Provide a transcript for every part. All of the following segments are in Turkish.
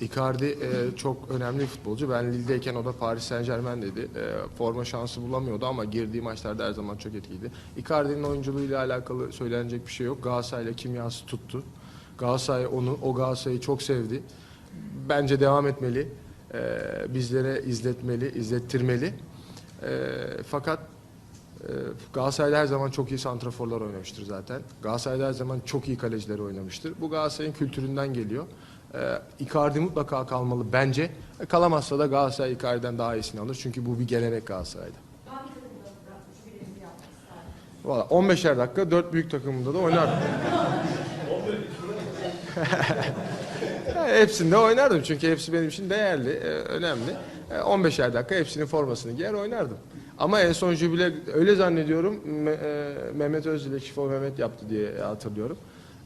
Icardi e, çok önemli bir futbolcu. Ben Lille'deyken o da Paris Saint Germain'deydi. E, forma şansı bulamıyordu ama girdiği maçlarda her zaman çok etkiydi. Icardi'nin oyunculuğuyla alakalı söylenecek bir şey yok. Galatasaray'la kimyası tuttu. Galatasaray onu, o Galatasaray'ı çok sevdi. Bence devam etmeli. E, bizlere izletmeli, izlettirmeli. E, fakat e, Galatasaray'da her zaman çok iyi santraforlar oynamıştır zaten. Galatasaray'da her zaman çok iyi kaleciler oynamıştır. Bu Galatasaray'ın kültüründen geliyor. E, Icardi mutlaka kalmalı bence. E, kalamazsa da Galatasaray Icardi'den daha iyisini alır. Çünkü bu bir gelenek Galatasaray'da. Valla 15'er dakika 4 büyük takımında da oynardım. Hepsinde oynardım çünkü hepsi benim için değerli, e, önemli. E, 15'er dakika hepsinin formasını giyer oynardım. Ama en son jübile öyle zannediyorum Me- e, Mehmet Özdilek, Şifo Mehmet yaptı diye hatırlıyorum.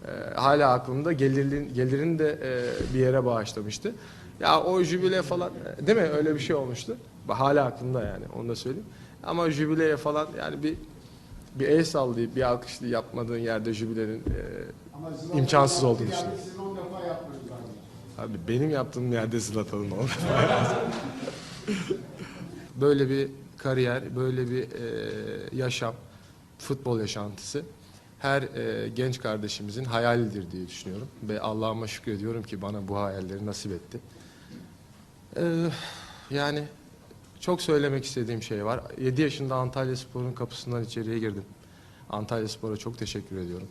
E, hala aklımda gelirin, gelirini de e, bir yere bağışlamıştı. Ya o jübile falan e, değil mi öyle bir şey olmuştu. Hala aklımda yani onu da söyleyeyim. Ama jübileye falan yani bir bir el sallayıp bir alkışlı yapmadığın yerde jübilenin e, imkansız olduğunu düşünüyorum. Sizin 10 defa yaptınız galiba. Abi benim yaptığım yerde Zlatan'ın oldu. böyle bir kariyer, böyle bir e, yaşam, futbol yaşantısı her e, genç kardeşimizin hayalidir diye düşünüyorum. Ve Allah'ıma şükrediyorum ki bana bu hayalleri nasip etti. E, yani çok söylemek istediğim şey var. 7 yaşında Antalya Spor'un kapısından içeriye girdim. Antalya Spor'a çok teşekkür ediyorum.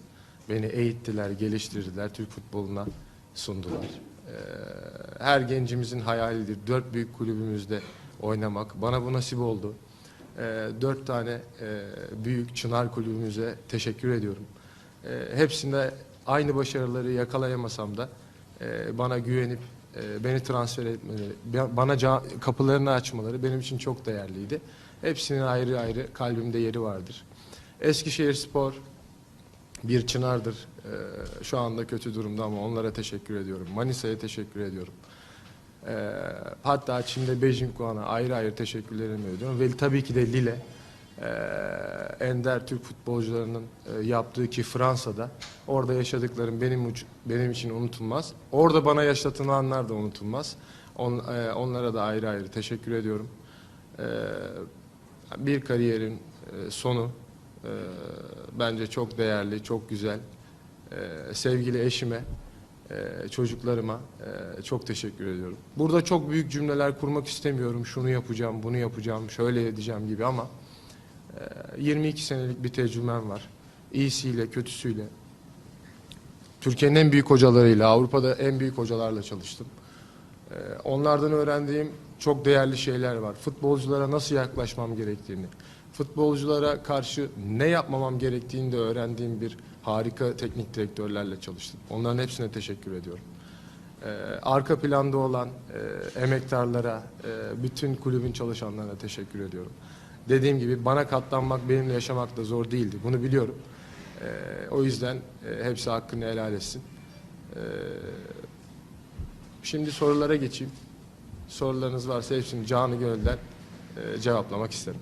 Beni eğittiler, geliştirdiler, Türk futboluna sundular. Ee, her gencimizin hayalidir. Dört büyük kulübümüzde oynamak. Bana bu nasip oldu. Ee, dört tane e, büyük Çınar kulübümüze teşekkür ediyorum. Ee, hepsinde aynı başarıları yakalayamasam da e, bana güvenip e, beni transfer etmeleri, ba- bana kapılarını açmaları benim için çok değerliydi. Hepsinin ayrı ayrı kalbimde yeri vardır. Eskişehir Spor bir çınardır. Ee, şu anda kötü durumda ama onlara teşekkür ediyorum. Manisa'ya teşekkür ediyorum. Ee, hatta Çin'de Beijing Guan'a ayrı ayrı teşekkürlerimi ediyorum. Ve tabii ki de Lille. Ee, ender Türk futbolcularının e, yaptığı ki Fransa'da orada yaşadıklarım benim uç- benim için unutulmaz. Orada bana yaşatılanlar da unutulmaz. On, e, onlara da ayrı ayrı teşekkür ediyorum. Ee, bir kariyerin e, sonu e, bence çok değerli, çok güzel. Ee, sevgili eşime, e, çocuklarıma e, çok teşekkür ediyorum. Burada çok büyük cümleler kurmak istemiyorum. Şunu yapacağım, bunu yapacağım, şöyle edeceğim gibi ama e, 22 senelik bir tecrübem var. İyisiyle, kötüsüyle. Türkiye'nin en büyük hocalarıyla, Avrupa'da en büyük hocalarla çalıştım. Ee, Onlardan öğrendiğim çok değerli şeyler var. Futbolculara nasıl yaklaşmam gerektiğini, futbolculara karşı ne yapmamam gerektiğini de öğrendiğim bir harika teknik direktörlerle çalıştım. Onların hepsine teşekkür ediyorum. Ee, Arka planda olan e, emektarlara, e, bütün kulübün çalışanlarına teşekkür ediyorum. Dediğim gibi bana katlanmak, benimle yaşamak da zor değildi. Bunu biliyorum. Ee, O yüzden e, hepsi hakkını helal etsin. Ee, Şimdi sorulara geçeyim. Sorularınız varsa hepsini canı gönülden e, cevaplamak isterim.